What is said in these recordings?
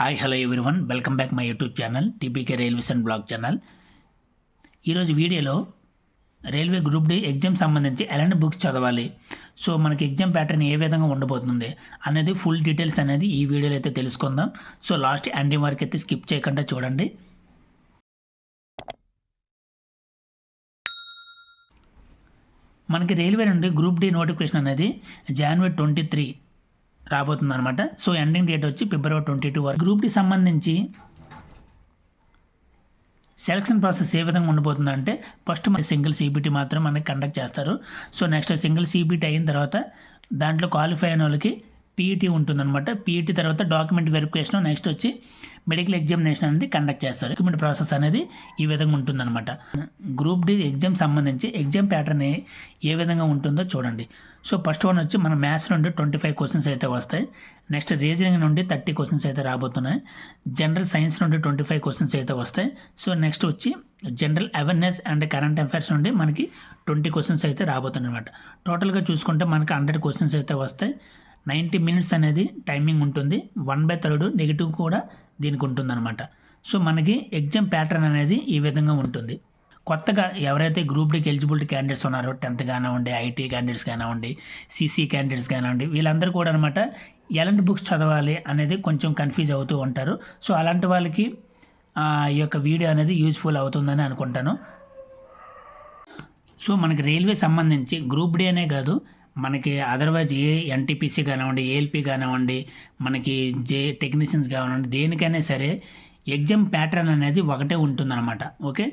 Hi hello everyone welcome back my YouTube channel TPK railways and blog channel ఈరోజు వీడియోలో railway group D exam సంబంధించి ఎలాంటి books చదవాలి. So మనకి exam pattern ఏ విధంగా ఉండబోతుంది అనేది ఫుల్ డీటెయిల్స్ అనేది ఈ వీడియోలో అయితే తెలుసుకుందాం. సో లాస్ట్ ఎండింగ్ వరకు అయితే స్కిప్ చేయకుండా చూడండి. మనకి రైల్వే నుండి గ్రూప్ డి నోటిఫికేషన్ అనేది జనవరి ట్వంటీ త్రీ రాబోతుంది అనమాట సో ఎండింగ్ డేట్ వచ్చి ఫిబ్రవరి ట్వంటీ టూ వరకు గ్రూప్కి సంబంధించి సెలక్షన్ ప్రాసెస్ ఏ విధంగా ఉండబోతుందంటే ఫస్ట్ మన సింగిల్ సీబీటీ మాత్రం మనకి కండక్ట్ చేస్తారు. సో నెక్స్ట్ సింగిల్ సీబీటీ అయిన తర్వాత దాంట్లో క్వాలిఫై అయిన వాళ్ళకి పీఈటీ ఉంటుందన్నమాట. పీఈటీ తర్వాత డాక్యుమెంట్ వెరిఫికేషన్ నెక్స్ట్ వచ్చి మెడికల్ ఎగ్జామినేషన్ అనేది కండక్ట్ చేస్తారు. డాక్యుమెంట్ ప్రాసెస్ అనేది ఈ విధంగా ఉంటుందన్నమాట. గ్రూప్ డి ఎగ్జామ్ సంబంధించి ఎగ్జామ్ ప్యాటర్న్ ఏ విధంగా ఉంటుందో చూడండి. సో ఫస్ట్ వన్ వచ్చి మన మ్యాథ్స్ నుండి ట్వంటీ ఫైవ్ క్వశ్చన్స్ అయితే వస్తాయి. నెక్స్ట్ రీజనింగ్ నుండి థర్టీ క్వశ్చన్స్ అయితే రాబోతున్నాయి. జనరల్ సైన్స్ నుండి ట్వంటీ ఫైవ్ క్వశ్చన్స్ అయితే వస్తాయి. సో నెక్స్ట్ వచ్చి general awareness and current affairs నుండి మనకి ట్వంటీ క్వశ్చన్స్ అయితే రాబోతున్నాయి అనమాట టోటల్గా చూసుకుంటే మనకి హండ్రెడ్ క్వశ్చన్స్ అయితే వస్తాయి. నైంటీ మినిట్స్ అనేది టైమింగ్ ఉంటుంది. వన్ బై థర్డ్ నెగిటివ్ కూడా దీనికి ఉంటుందన్నమాట. సో మనకి ఎగ్జామ్ ప్యాటర్న్ అనేది ఈ విధంగా ఉంటుంది. కొత్తగా ఎవరైతే గ్రూప్ డికి ఎలిజిబిలిటీ క్యాండిడేట్స్ ఉన్నారో టెన్త్ కానివ్వండి ఐటీ క్యాండిడేట్స్ కానివ్వండి సీసీ క్యాండిడేట్స్ కానివ్వండి వీళ్ళందరూ కూడా అనమాట ఎలాంటి బుక్స్ చదవాలి అనేది కొంచెం కన్ఫ్యూజ్ అవుతూ ఉంటారు. సో అలాంటి వాళ్ళకి ఈ యొక్క వీడియో అనేది యూజ్ఫుల్ అవుతుందని అనుకుంటాను. సో మనకి రైల్వే సంబంధించి గ్రూప్ డి అనే కాదు మనకి అదర్వైజ్ ఏ ఎన్టీపీసీ కానివ్వండి ఏఎల్పీ కానివ్వండి మనకి జే టెక్నీషియన్స్ కానివ్వండి దేనికైనా సరే ఎగ్జామ్ ప్యాటర్న్ అనేది ఒకటే ఉంటుందన్నమాట. ఓకే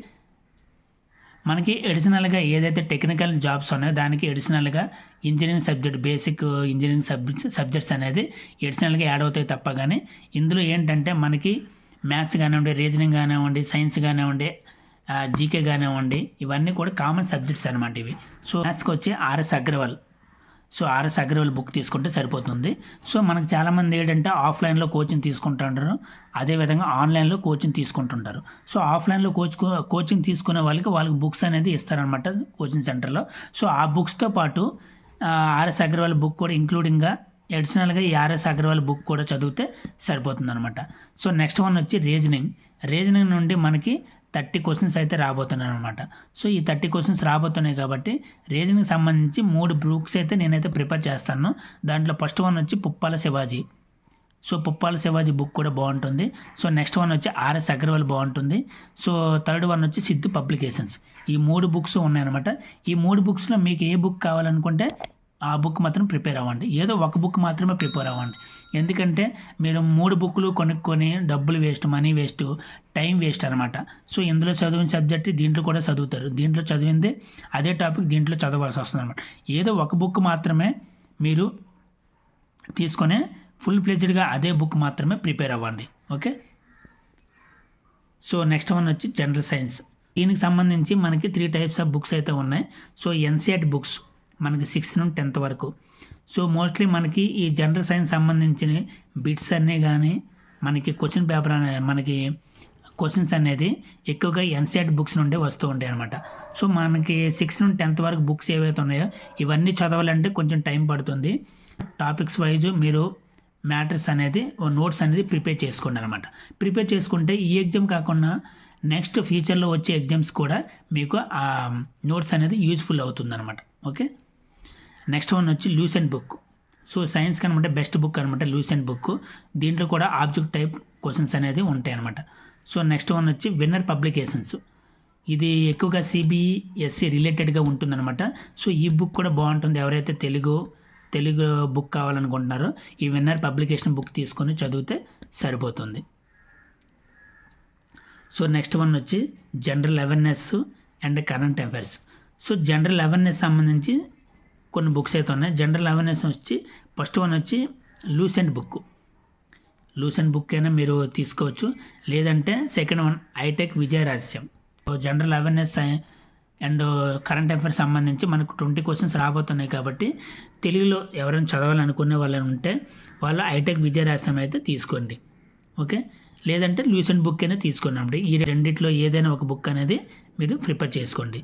మనకి ఎడిషనల్గా ఏదైతే టెక్నికల్ జాబ్స్ ఉన్నాయో దానికి ఎడిషనల్గా engineering subject basic engineering subjects subjects అనేది ఎడిషనల్గా యాడ్ అవుతాయి తప్ప కానీ ఇందులో ఏంటంటే మనకి మ్యాథ్స్ కానివ్వండి రీజనింగ్ కానివ్వండి సైన్స్ కానివ్వండి జీకే కానివ్వండి ఇవన్నీ కూడా కామన్ సబ్జెక్ట్స్ అనమాట ఇవి. సో మ్యాథ్స్కి వచ్చి RS Agrawal so RS Agrawal book తీసుకుంటే సరిపోతుంది. సో మనకు చాలామంది ఏంటంటే ఆఫ్లైన్లో కోచింగ్ తీసుకుంటుంటారు. అదేవిధంగా ఆన్లైన్లో కోచింగ్ తీసుకుంటుంటారు. సో ఆఫ్లైన్లో కోచ్ కోచింగ్ తీసుకునే వాళ్ళకి వాళ్ళకి బుక్స్ అనేది ఇస్తారనమాట కోచింగ్ సెంటర్లో. సో ఆ బుక్స్తో పాటు ఆర్ఎస్ అగ్రవాల్ బుక్ కూడా ఇంక్లూడింగ్గా అడిషనల్గా ఈ ఆర్ఎస్ అగ్రవాల్ బుక్ కూడా చదివితే సరిపోతుంది అనమాట సో నెక్స్ట్ వన్ వచ్చి రీజనింగ్. రీజనింగ్ నుండి మనకి థర్టీ క్వశ్చన్స్ అయితే రాబోతున్నాయి అనమాట సో ఈ థర్టీ క్వశ్చన్స్ రాబోతున్నాయి కాబట్టి రీజనింగ్ సంబంధించి మూడు బుక్స్ అయితే నేనైతే ప్రిపేర్ చేస్తాను. దాంట్లో ఫస్ట్ వన్ వచ్చి పుప్పాల శివాజీ. సో పుప్పాల శివాజీ బుక్ కూడా బాగుంటుంది. సో నెక్స్ట్ వన్ వచ్చి ఆర్ఎస్ అగర్వాల్ బాగుంటుంది. సో థర్డ్ వన్ వచ్చి సిద్ధు పబ్లికేషన్స్. ఈ మూడు బుక్స్ ఉన్నాయన్నమాట. ఈ మూడు బుక్స్లో మీకు ఏ బుక్ కావాలనుకుంటే ఆ బుక్ మాత్రం ప్రిపేర్ అవ్వండి. ఏదో ఒక బుక్ మాత్రమే ప్రిపేర్ అవ్వండి. ఎందుకంటే మీరు మూడు బుక్లు కొనుక్కొని డబ్బులు waste money waste time waste అనమాట సో ఇందులో చదివిన సబ్జెక్ట్ దీంట్లో కూడా చదువుతారు. దీంట్లో చదివిందే అదే టాపిక్ దీంట్లో చదవాల్సి వస్తుంది అనమాట ఏదో ఒక బుక్ మాత్రమే మీరు తీసుకొని ఫుల్ ప్లేజ్డ్గా అదే బుక్ మాత్రమే ప్రిపేర్ అవ్వండి. ఓకే? సో నెక్స్ట్ వన్ వచ్చి జనరల్ సైన్స్. దీనికి సంబంధించి మనకి త్రీ టైప్స్ ఆఫ్ బుక్స్ అయితే ఉన్నాయి. So NCERT books. మనకి సిక్స్త్ నుండి టెన్త్ వరకు. సో మోస్ట్లీ మనకి ఈ జనరల్ సైన్స్ సంబంధించిన బిట్స్ అన్నీ కానీ మనకి క్వశ్చన్ పేపర్ అనే మనకి క్వశ్చన్స్ అనేది ఎక్కువగా ఎన్సీఆర్ట్ బుక్స్ నుండే వస్తూ ఉంటాయి అనమాట సో మనకి సిక్స్త్ నుండి టెన్త్ వరకు బుక్స్ ఏవైతే ఉన్నాయో ఇవన్నీ చదవాలంటే కొంచెం టైం పడుతుంది. టాపిక్స్ వైజ్ మీరు మ్యాటర్స్ అనేది నోట్స్ అనేది ప్రిపేర్ చేసుకోండి అనమాట ప్రిపేర్ చేసుకుంటే ఈ ఎగ్జామ్ కాకుండా నెక్స్ట్ ఫ్యూచర్లో వచ్చే ఎగ్జామ్స్ కూడా మీకు ఆ నోట్స్ అనేది యూజ్ఫుల్ అవుతుంది అనమాట ఓకే నెక్స్ట్ వన్ వచ్చి లూసెంట్ బుక్ సో సైన్స్ కనమాట బెస్ట్ బుక్ అనమాట లూసెంట్ బుక్ దీంట్లో కూడా ఆబ్జెక్ట్ టైప్ క్వశ్చన్స్ అనేది ఉంటాయి అనమాట సో నెక్స్ట్ వన్ వచ్చి విన్నర్ పబ్లికేషన్స్ ఇది ఎక్కువగా సిబిఎస్సి రిలేటెడ్గా ఉంటుందన్నమాట. సో ఈ బుక్ కూడా బాగుంటుంది. ఎవరైతే తెలుగు తెలుగు బుక్ కావాలనుకుంటున్నారో ఈ విన్నర్ పబ్లికేషన్ బుక్ తీసుకొని చదివితే సరిపోతుంది. సో నెక్స్ట్ వన్ వచ్చి general awareness and current affairs so general awareness సంబంధించి కొన్ని బుక్స్ అయితే ఉన్నాయి. జనరల్ అవేర్నెస్ వచ్చి ఫస్ట్ వన్ వచ్చి లూసెంట్ బుక్ లూసెంట్ బుక్ అయినా మీరు తీసుకోవచ్చు. లేదంటే second one ఐటెక్ Vijaya Rahasyam general awareness and current affairs సంబంధించి మనకు ట్వంటీ క్వశ్చన్స్ రాబోతున్నాయి కాబట్టి తెలుగులో ఎవరైనా చదవాలనుకునే వాళ్ళు ఉంటే వాళ్ళు హైటెక్ విజయ రహస్యం అయితే తీసుకోండి. ఓకే లేదంటే లూసెంట్ బుక్ అయినా తీసుకోండి. ఈ రెండిట్లో ఏదైనా ఒక బుక్ అనేది మీరు ప్రిపేర్ చేసుకోండి.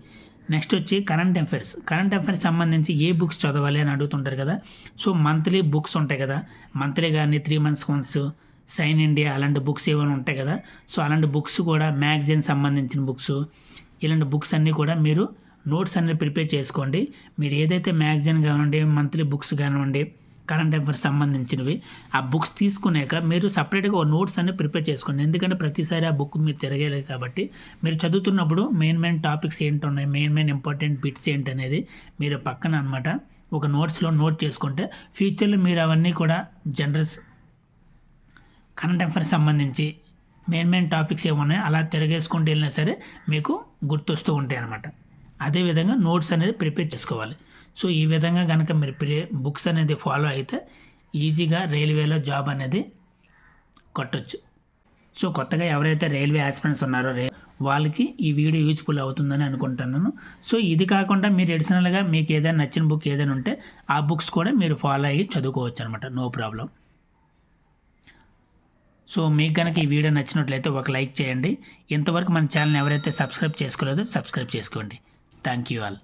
నెక్స్ట్ వచ్చి కరెంట్ అఫైర్స్ కరెంట్ అఫైర్స్ సంబంధించి ఏ బుక్స్ చదవాలి అని అడుగుతుంటారు కదా? సో మంత్లీ బుక్స్ ఉంటాయి కదా. మంత్లీ కానీ three months once sign India అలాంటి బుక్స్ ఏమైనా ఉంటాయి కదా? సో అలాంటి బుక్స్ కూడా మ్యాగజైన్ సంబంధించిన బుక్స్ ఇలాంటి బుక్స్ అన్నీ కూడా మీరు నోట్స్ అన్ని ప్రిపేర్ చేసుకోండి. మీరు ఏదైతే మ్యాగజైన్ కానివ్వండి మంత్లీ బుక్స్ కానివ్వండి కరెంట్ అఫైర్స్ సంబంధించినవి. ఆ బుక్స్ తీసుకున్నాక మీరు సపరేట్గా ఓ నోట్స్ అన్ని ప్రిపేర్ చేసుకోండి. ఎందుకంటే ప్రతిసారి ఆ బుక్ మీరు తిరగలేదు కాబట్టి మీరు చదువుతున్నప్పుడు మెయిన్ మెయిన్ టాపిక్స్ ఏంటి ఉన్నాయి మెయిన్ మెయిన్ ఇంపార్టెంట్ బిట్స్ ఏంటి అనేది మీరు పక్కన అనమాట ఒక నోట్స్లో నోట్ చేసుకుంటే ఫ్యూచర్లో మీరు అవన్నీ కూడా జనరల్స్ కరెంట్ అఫైర్స్ సంబంధించి మెయిన్ మెయిన్ టాపిక్స్ ఏమున్నాయో అలా తిరగేసుకుంటూ వెళ్ళినా సరే మీకు గుర్తొస్తూ ఉంటాయి అన్నమాట అదేవిధంగా నోట్స్ అనేది ప్రిపేర్ చేసుకోవాలి. సో ఈ విధంగా కనుక మీరు ప్రే బుక్స్ అనేది ఫాలో అయితే ఈజీగా రైల్వేలో జాబ్ అనేది కొట్టచ్చు. సో కొత్తగా ఎవరైతే రైల్వే ఆస్పిరెంట్స్ ఉన్నారో రే వాళ్ళకి ఈ వీడియో యూజ్ఫుల్ అవుతుందని అనుకుంటున్నాను. సో ఇది కాకుండా మీరు ఎడిషనల్గా మీకు ఏదైనా నచ్చిన బుక్ ఏదైనా ఉంటే ఆ బుక్స్ కూడా మీరు ఫాలో అయ్యి చదువుకోవచ్చు అనమాట నో ప్రాబ్లం. సో మీకు కనుక ఈ వీడియో నచ్చినట్లయితే ఒక లైక్ చేయండి. ఇంతవరకు మన ఛానల్ ఎవరైతే సబ్స్క్రైబ్ చేసుకోలేదో సబ్స్క్రైబ్ చేసుకోండి. Thank you all.